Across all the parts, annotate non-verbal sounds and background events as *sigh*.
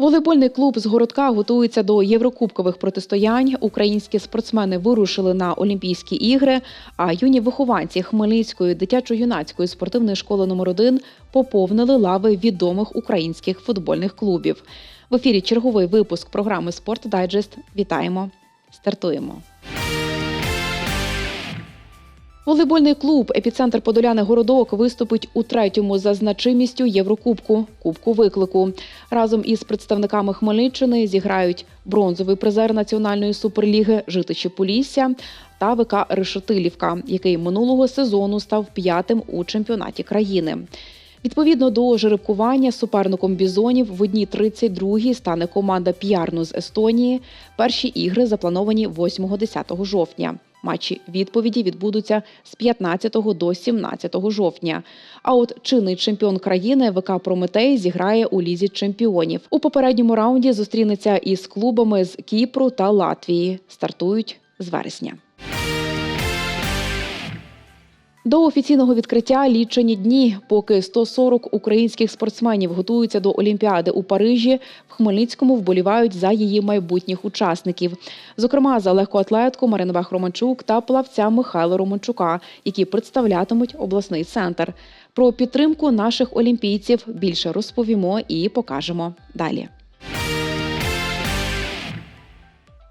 Волейбольний клуб з городка готується до єврокубкових протистоянь. Українські спортсмени вирушили на Олімпійські ігри. А юні вихованці Хмельницької дитячо-юнацької спортивної школи номер 1 поповнили лави відомих українських футбольних клубів. В ефірі черговий випуск програми Спорт Дайджест. Вітаємо! Стартуємо. Волейбольний клуб Епіцентр Подоляни Городок виступить у третьому за значимістю Єврокубку Кубку виклику. Разом із представниками Хмельниччини зіграють бронзовий призер національної суперліги Житичі Полісся та ВК Решетилівка, який минулого сезону став п'ятим у чемпіонаті країни. Відповідно до жеребкування суперником бізонів в одній 32-й стане команда П'ярну з Естонії. Перші ігри заплановані 8-10 жовтня. Матчі відповіді відбудуться з 15 до 17 жовтня. А от чинний чемпіон країни ВК Прометей зіграє у лізі чемпіонів. У попередньому раунді зустрінеться із клубами з Кіпру та Латвії. Стартують з вересня. До офіційного відкриття лічені дні, поки 140 українських спортсменів готуються до Олімпіади у Парижі, в Хмельницькому вболівають за її майбутніх учасників. Зокрема, за легкоатлетку Маринбах Романчук та плавця Михайла Романчука, які представлятимуть обласний центр. Про підтримку наших олімпійців більше розповімо і покажемо далі.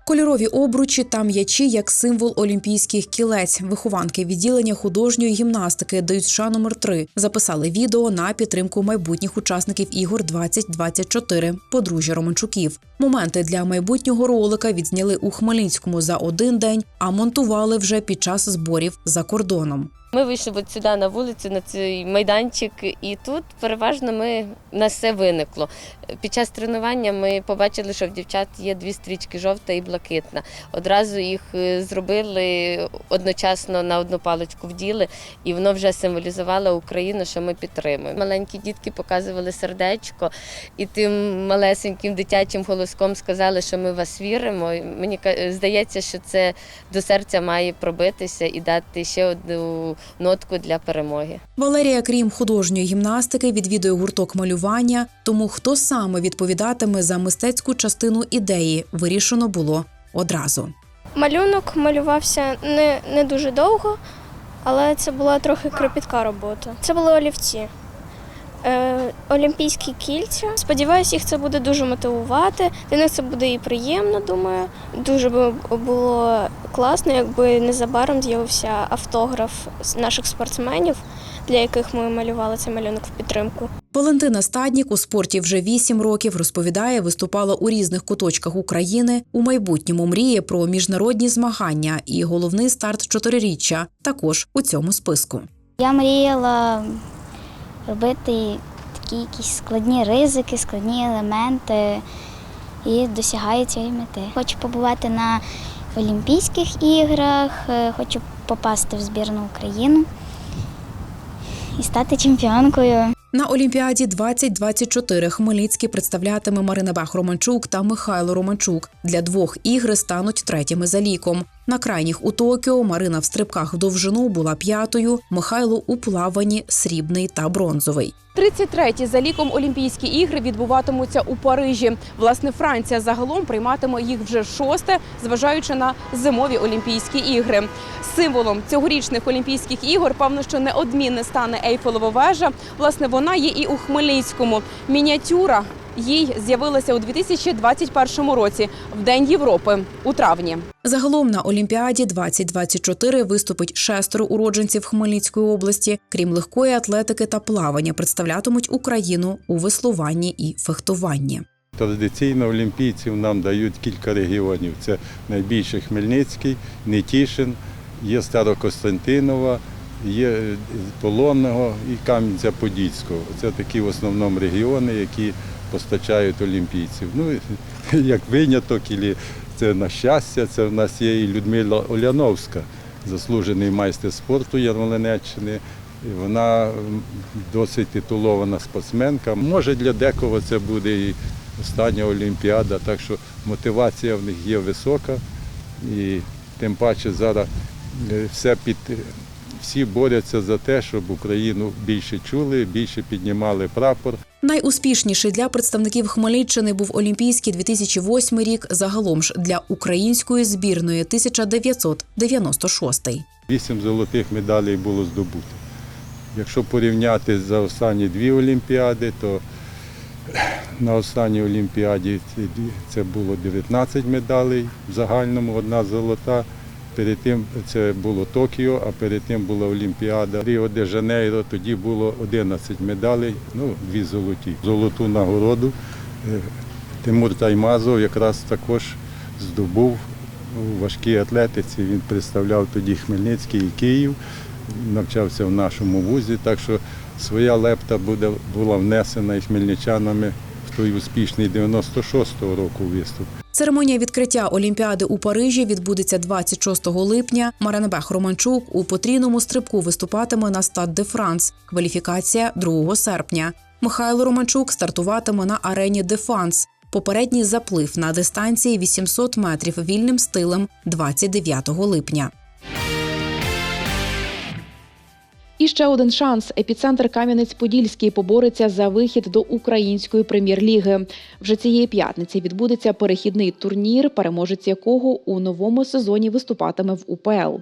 Кольорові обручі та м'ячі як символ олімпійських кілець. Вихованки відділення художньої гімнастики ДЮСШ номер 3 записали відео на підтримку майбутніх учасників ігор 2024 подружжя Романчуків. Моменти для майбутнього ролика відзняли у Хмельницькому за один день, а монтували вже під час зборів за кордоном. Ми вийшли от сюди на вулицю, на цей майданчик, і тут переважно ми нас все виникло. Під час тренування ми побачили, що в дівчат є дві стрічки жовта і блакитна. Одразу їх е, зробили одночасно на одну паличку вділи, і воно вже символізувало Україну, що ми підтримуємо. Маленькі дітки показували сердечко, і тим малесеньким дитячим голоском сказали, що ми вас віримо. Мені здається, що це до серця має пробитися і дати ще одну нотку для перемоги. Валерія, крім художньої гімнастики, відвідує гурток малювання. Тому хто саме відповідатиме за мистецьку частину ідеї, вирішено було одразу. Малюнок малювався не, не дуже довго, але це була трохи кропітка робота. Це були олівці. Е, олімпійські кільця. Сподіваюся, їх це буде дуже мотивувати. Для них це буде і приємно, думаю. Дуже би було класно, якби незабаром з'явився автограф з наших спортсменів, для яких ми малювали цей малюнок в підтримку. Валентина Стаднік у спорті вже вісім років розповідає, виступала у різних куточках України. У майбутньому мріє про міжнародні змагання і головний старт чотириріччя також у цьому списку. Я мріяла робити такі якісь складні ризики, складні елементи і досягаю цієї мети. Хочу побувати на Олімпійських іграх, е, хочу попасти в збірну Україну і стати чемпіонкою. На Олімпіаді 2024 Хмельницький представлятиме Марина Бах Романчук та Михайло Романчук. Для двох ігри стануть третіми за ліком. На крайніх у Токіо Марина в стрибках в довжину була п'ятою, Михайло у плаванні срібний та бронзовий. 33-ті за ліком Олімпійські ігри відбуватимуться у Парижі. Власне, Франція загалом прийматиме їх вже шосте, зважаючи на зимові Олімпійські ігри. Символом цьогорічних Олімпійських ігор, певно, що неодмінне стане Ейфелева вежа. Власне, вона є і у Хмельницькому. Мініатюра їй з'явилася у 2021 році, в День Європи у травні. Загалом на Олімпіаді 2024 виступить шестеро уродженців Хмельницької області. Крім легкої атлетики та плавання, представлятимуть Україну у веслуванні і фехтуванні. Традиційно олімпійців нам дають кілька регіонів. Це найбільше Хмельницький, Нетішин, є Старокостянтинова, є е, Полонного і Кам'янця-Подільського. Це такі в основному регіони, які постачають олімпійців. Ну, *laughs* як виняток, це на щастя, це в нас є і Людмила Оляновська, заслужений майстер спорту Ярмолинеччини. Вона досить титулована спортсменка. Може для декого це буде і остання Олімпіада, так що мотивація в них є висока. І тим паче зараз е, все під всі борються за те, щоб Україну більше чули, більше піднімали прапор. Найуспішніший для представників Хмельниччини був Олімпійський 2008 рік. Загалом ж для української збірної 1996. Вісім золотих медалей було здобуто. Якщо порівняти за останні дві олімпіади, то на останній олімпіаді це було 19 медалей в загальному, одна золота. Перед тим це було Токіо, а перед тим була Олімпіада Ріо де Жанейро. Тоді було 11 медалей, ну дві золоті. Золоту нагороду е, Тимур Таймазов якраз також здобув у важкій атлетиці. Він представляв тоді Хмельницький і Київ, навчався в нашому вузі, так що своя лепта була внесена і хмельничанами той успішний 96-го року виступ. Церемонія відкриття Олімпіади у Парижі відбудеться 26 липня. Маренбех Романчук у потрійному стрибку виступатиме на Стад де Франс. Кваліфікація 2 серпня. Михайло Романчук стартуватиме на арені Дефанс. Попередній заплив на дистанції 800 метрів вільним стилем 29 липня. І ще один шанс. Епіцентр Кам'янець-Подільський побореться за вихід до української прем'єр-ліги. Вже цієї п'ятниці відбудеться перехідний турнір, переможець якого у новому сезоні виступатиме в УПЛ.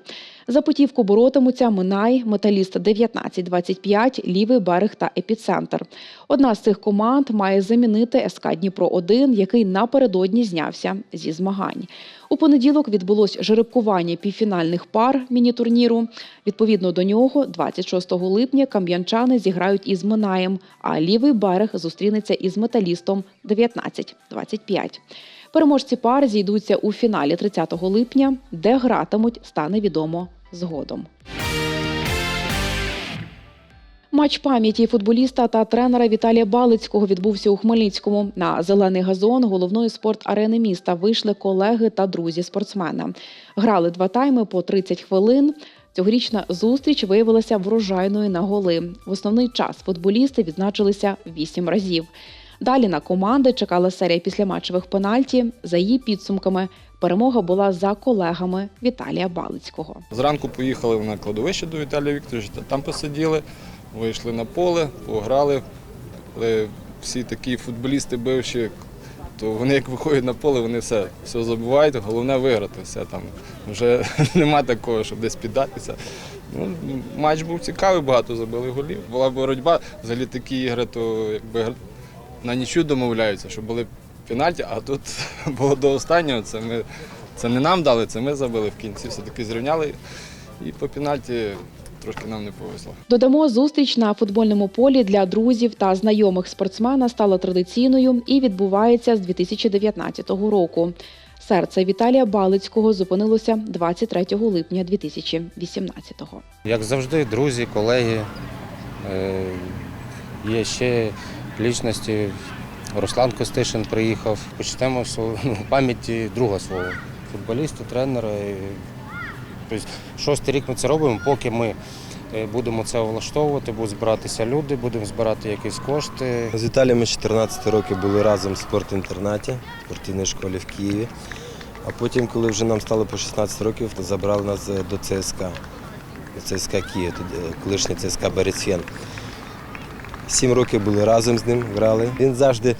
За путівку боротимуться Минай, Металіст 1925, Лівий берег та Епіцентр. Одна з цих команд має замінити СК Дніпро 1 який напередодні знявся зі змагань. У понеділок відбулось жеребкування півфінальних пар міні-турніру. Відповідно до нього, 26 липня кам'янчани зіграють із Минаєм, а лівий берег зустрінеться із металістом 19-25. Переможці пар зійдуться у фіналі 30 липня, де гратимуть, стане відомо згодом. Матч пам'яті футболіста та тренера Віталія Балицького відбувся у Хмельницькому. На зелений газон головної спорт-арени міста вийшли колеги та друзі спортсмена. Грали два тайми по 30 хвилин. Цьогорічна зустріч виявилася врожайною на голи. В основний час футболісти відзначилися вісім разів. Далі на команди чекала серія післяматчевих пенальті. За її підсумками перемога була за колегами Віталія Балицького. Зранку поїхали на кладовище до Віталія Вікторовича, та там посиділи, вийшли на поле, пограли. Але всі такі футболісти бивші, то вони як виходять на поле, вони все, все забувають, головне виграти. Все там вже *laughs* нема такого, щоб десь піддатися. Ну, матч був цікавий, багато забили голів. Була боротьба. Взагалі такі ігри, то якби на нічю домовляються, що були пенальті, а тут *laughs* було до останнього. Це ми це не нам дали, це ми забили в кінці. Все-таки зрівняли. І по пенальті трошки нам не повезло. Додамо, зустріч на футбольному полі для друзів та знайомих спортсмена стала традиційною і відбувається з 2019 року. Серце Віталія Балицького зупинилося 23 липня 2018-го. Як завжди, друзі, колеги. Е, Є ще лічності. Руслан Костишин приїхав. Почнемо в ну, пам'яті друга свого футболіста, тренера. Тобто, шостий рік ми це робимо, поки ми е, будемо це влаштовувати, будуть збиратися люди, будемо збирати якісь кошти. З Віталієм ми 14 років були разом в спортінтернаті, в спортивній школі в Києві. А потім, коли вже нам стало по 16 років, забрали нас е, до ЦСКА. До ЦСКА Київ, е, колишній ЦСКА Берецьєн. Сім років були разом з ним, грали. Він завжди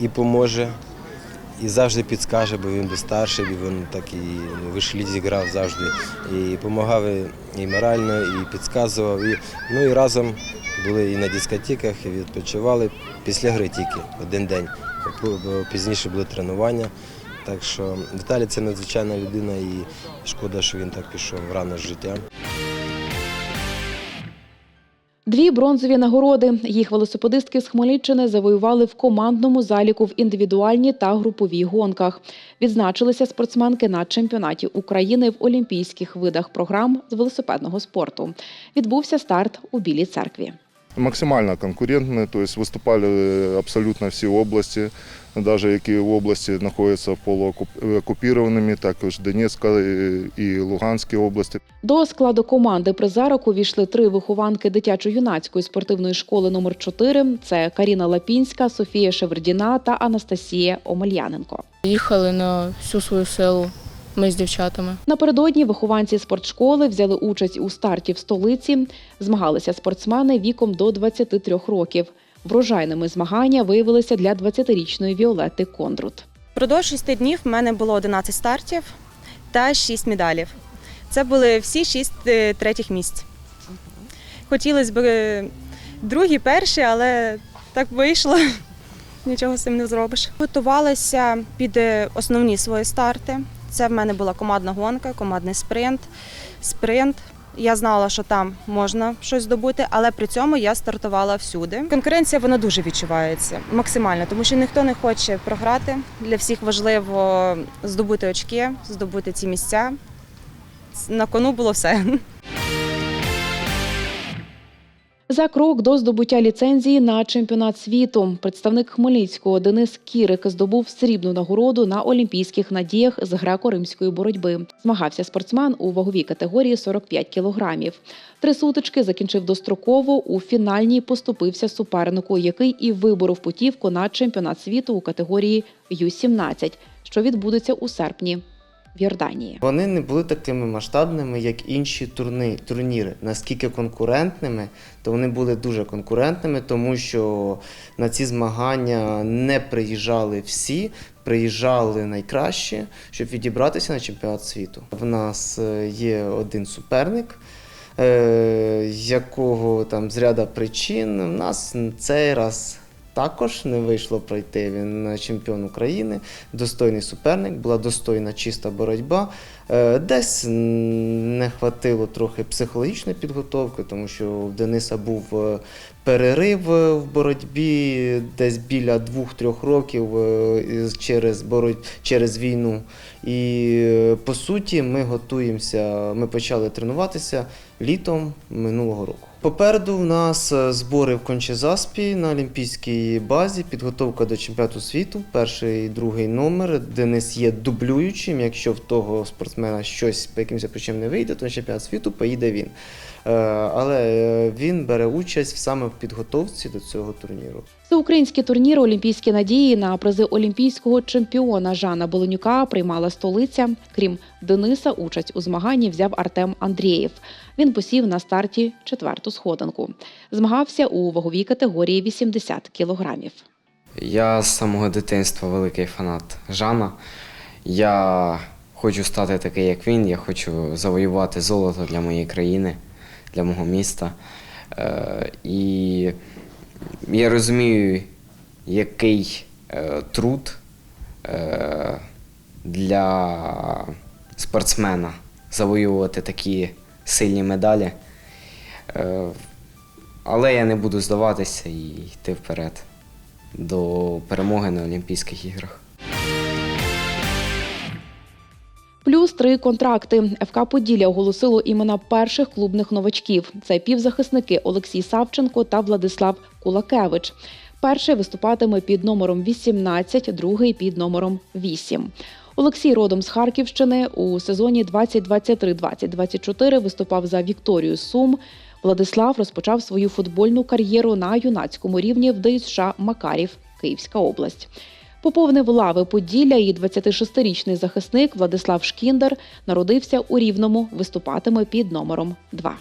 і поможе, і завжди підскаже, бо він би старший, бо він так і в вишлізі грав завжди. І допомагав і- і морально, і підказував. І, ну і разом були і на дискотеках, і відпочивали після гри тільки один день. Пізніше були тренування. Так що Віталій це надзвичайна людина і шкода, що він так пішов рано з життя. Дві бронзові нагороди. Їх велосипедистки з Хмельниччини завоювали в командному заліку в індивідуальній та груповій гонках. Відзначилися спортсменки на чемпіонаті України в олімпійських видах програм з велосипедного спорту. Відбувся старт у Білій церкві. максимально конкурентны, то есть выступали абсолютно всі області, навіть які в області знаходяться полуокупованими, також Донецька е, і Луганські області. До складу команди призерок увійшли три вихованки дитячо-юнацької спортивної школи номер 4 Це Каріна Лапінська, Софія Шевердіна та Анастасія Омельяненко. Їхали на всю свою силу, ми з дівчатами. Напередодні вихованці спортшколи взяли участь у старті в столиці. Змагалися спортсмени віком до 23 років. Врожайними змагання виявилися для 20-річної Віолетти Кондрут. Продовж шести днів в мене було 11 стартів та 6 медалів. Це були всі шість е, третіх місць. Хотілося б е, другі, перші, але так вийшло. *laughs* Нічого з цим не зробиш. Готувалася під е, основні свої старти. Це в мене була командна гонка, командний спринт, спринт. Я знала, що там можна щось здобути, але при цьому я стартувала всюди. Конкуренція вона дуже відчувається максимально, тому що ніхто не хоче програти. Для всіх важливо здобути очки, здобути ці місця. На кону було все. *laughs* За крок до здобуття ліцензії на чемпіонат світу представник Хмельницького Денис Кірик здобув срібну нагороду на олімпійських надіях з греко-римської боротьби. Змагався спортсмен у ваговій категорії 45 кілограмів. Три сутички закінчив достроково. У фінальній поступився супернику, який і виборов путівку на чемпіонат світу у категорії Ю-17, що відбудеться у серпні в Йорданії. Вони не були такими масштабними, як інші турни, турніри. Наскільки конкурентними, то вони були дуже конкурентними, тому що на ці змагання не приїжджали всі, приїжджали найкращі, щоб відібратися на чемпіонат світу. В нас е, є один суперник. е, Якого там з ряда причин в нас цей раз також не вийшло пройти. Він чемпіон України, достойний суперник, була достойна чиста боротьба. Е, Десь не хватило трохи психологічної підготовки, тому що в Дениса був е, перерив е, в боротьбі десь біля двох-трьох років через, бороть... через війну. І по суті, ми готуємося, ми почали тренуватися літом минулого року. Попереду в нас збори в Кончезаспі на олімпійській базі, підготовка до чемпіонату світу, перший і другий номер. Денис є дублюючим. Якщо в того спортсмена щось по якимось причинам не вийде, то на чемпіонат світу поїде він. Е, Але е, він бере участь саме в підготовці до цього турніру. Всеукраїнський турнір Олімпійські надії на призи олімпійського чемпіона Жана Беленюка приймала столиця. Крім Дениса, участь у змаганні взяв Артем Андрієв. Він посів на старті четверту сходинку. Змагався у ваговій категорії 80 кілограмів. Я з самого дитинства великий фанат Жана. Я хочу стати такий, як він. Я хочу завоювати золото для моєї країни, для мого міста. Е, і я розумію, який е, труд е, для спортсмена завоювати такі сильні медалі. Але я не буду здаватися і йти вперед до перемоги на Олімпійських іграх. Плюс три контракти. ФК Поділля оголосило імена перших клубних новачків. Це півзахисники Олексій Савченко та Владислав Кулакевич. Перший виступатиме під номером 18, другий під номером 8. Олексій родом з Харківщини у сезоні 2023-2024 виступав за Вікторію Сум. Владислав розпочав свою футбольну кар'єру на юнацькому рівні в ДЮСШ Макарів, Київська область. Поповнив лави Поділля і 26-річний захисник Владислав Шкіндер народився у Рівному, виступатиме під номером 2.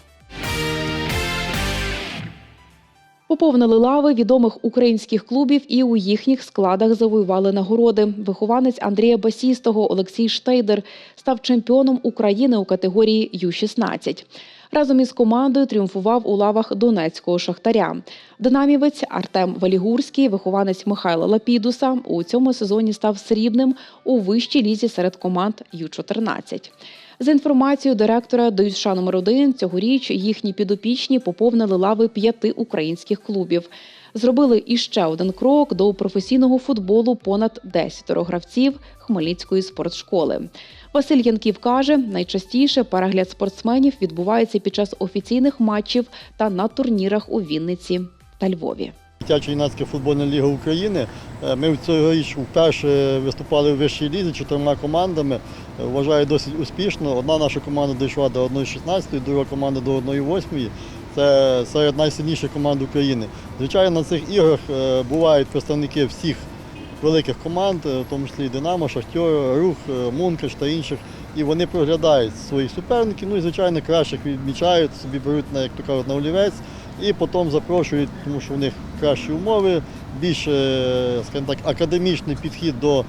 Поповнили лави відомих українських клубів і у їхніх складах завоювали нагороди. Вихованець Андрія Басістого Олексій Штейдер став чемпіоном України у категорії Ю-16. Разом із командою тріумфував у лавах Донецького шахтаря. Динамівець Артем Валігурський, вихованець Михайла Лапідуса, у цьому сезоні став срібним у вищій лізі серед команд Ю-14. За інформацією директора ДЮСШ номер 1 цьогоріч їхні підопічні поповнили лави п'яти українських клубів. Зробили іще один крок до професійного футболу понад 10 гравців Хмельницької спортшколи. Василь Янків каже, найчастіше перегляд спортсменів відбувається під час офіційних матчів та на турнірах у Вінниці та Львові. Дитяча юнацька футбольна ліга України. Е, Ми цьогоріч вперше виступали в вищій лізі чотирма командами. Е, Вважаю досить успішно. Одна наша команда дійшла до 1-16, друга команда до 1-8. Це серед найсильніших команд України. Звичайно, на цих іграх е, бувають представники всіх великих команд, е, в тому числі Динамо, Шахтер, Рух, е, Мункаш та інших і вони проглядають своїх суперників. Ну і звичайно кращих відмічають, собі беруть на як то кажуть, на олівець і потім запрошують, тому що у них кращі умови, більш, скажімо так, академічний підхід до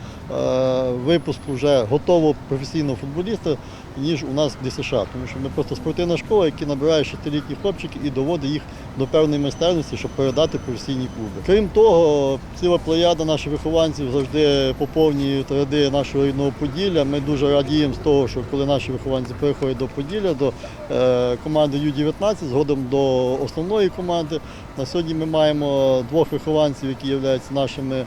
випуску вже готового професійного футболіста, ніж у нас в ДСШ. Тому що ми просто спортивна школа, яка набирає шестилітніх хлопчиків і доводить їх до певної майстерності, щоб передати професійні клуби. Крім того, ціла плеяда наших вихованців завжди поповнює ряди нашого рідного Поділля. Ми дуже радіємо з того, що коли наші вихованці переходять до Поділля, до е, команди Ю-19, згодом до основної команди. На сьогодні ми маємо двох вихованців, які являються нашими е,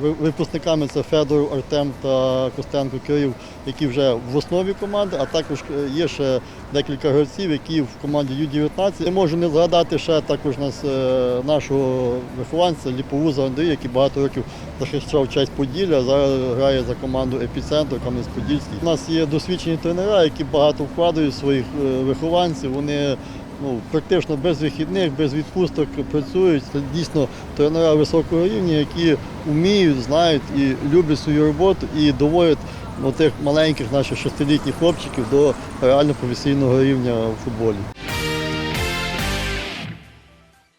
випускниками. Це Федоров Артем та Костенко Кирил, які вже в основі команди, а також е, є ще декілька гравців, які в команді Ю-19. Я можу не згадати ще також нас, е, нашого вихованця Ліповуза Андрія, який багато років захищав честь Поділля, зараз грає за команду Епіцентр Кам'янець-Подільський. У нас є досвідчені тренера, які багато вкладають своїх е, вихованців. Вони ну, практично без вихідних, без відпусток працюють. Це дійсно тренера високого рівня, які вміють, знають і люблять свою роботу і доводять ну, тих маленьких наших шестилітніх хлопчиків до реально професійного рівня у футболі.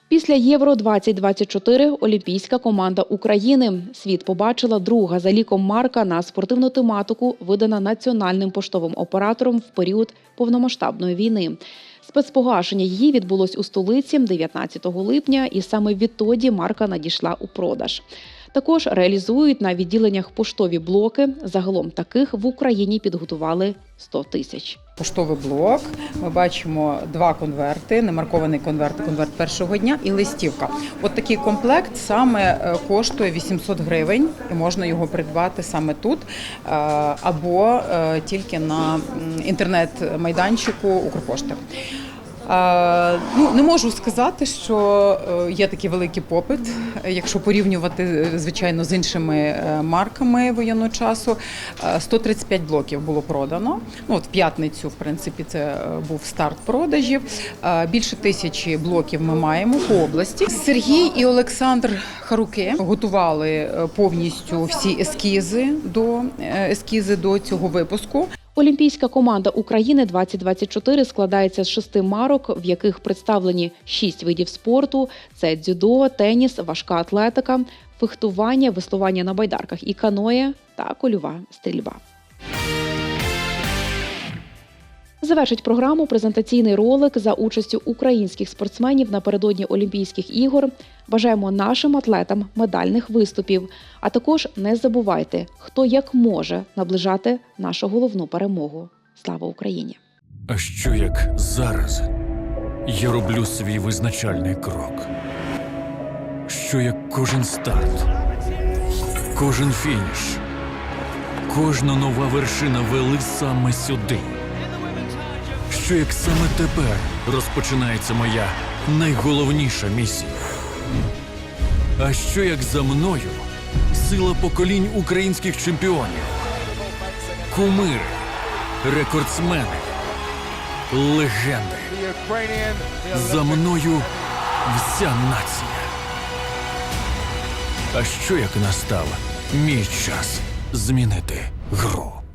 Після Євро 2024 олімпійська команда України світ побачила друга за ліком марка на спортивну тематику, видана національним поштовим оператором в період повномасштабної війни. Спецпогашення її відбулось у столиці 19 липня, і саме відтоді марка надійшла у продаж. Також реалізують на відділеннях поштові блоки. Загалом таких в Україні підготували 100 тисяч. Поштовий блок. Ми бачимо два конверти: немаркований конверт, конверт першого дня і листівка. От такий комплект саме е, коштує 800 гривень, і можна його придбати саме тут е, або е, тільки на інтернет-майданчику Укрпошти. Е, Ну, не можу сказати, що е, є такий великий попит, якщо порівнювати, е, звичайно, з іншими марками воєнного часу. Е, 135 блоків було продано. Ну, от в п'ятницю, в принципі, це був старт продажів. Більше тисячі блоків ми маємо по області. Сергій і Олександр Харуки готували повністю всі ескізи до ескізи до цього випуску. Олімпійська команда України 2024 складається з шести марок, в яких представлені шість видів спорту: це дзюдо, теніс, важка атлетика, фехтування, веслування на байдарках і каноє та кольова стрільба. Завершить програму презентаційний ролик за участю українських спортсменів напередодні Олімпійських ігор. Бажаємо нашим атлетам медальних виступів. А також не забувайте, хто як може наближати нашу головну перемогу. Слава Україні! А що як зараз я роблю свій визначальний крок? Що як кожен старт, кожен фініш, кожна нова вершина вели саме сюди? Що як саме тепер розпочинається моя найголовніша місія? А що як за мною сила поколінь українських чемпіонів, кумири, рекордсмени, легенди. За мною вся нація. А що як настав мій час змінити гру?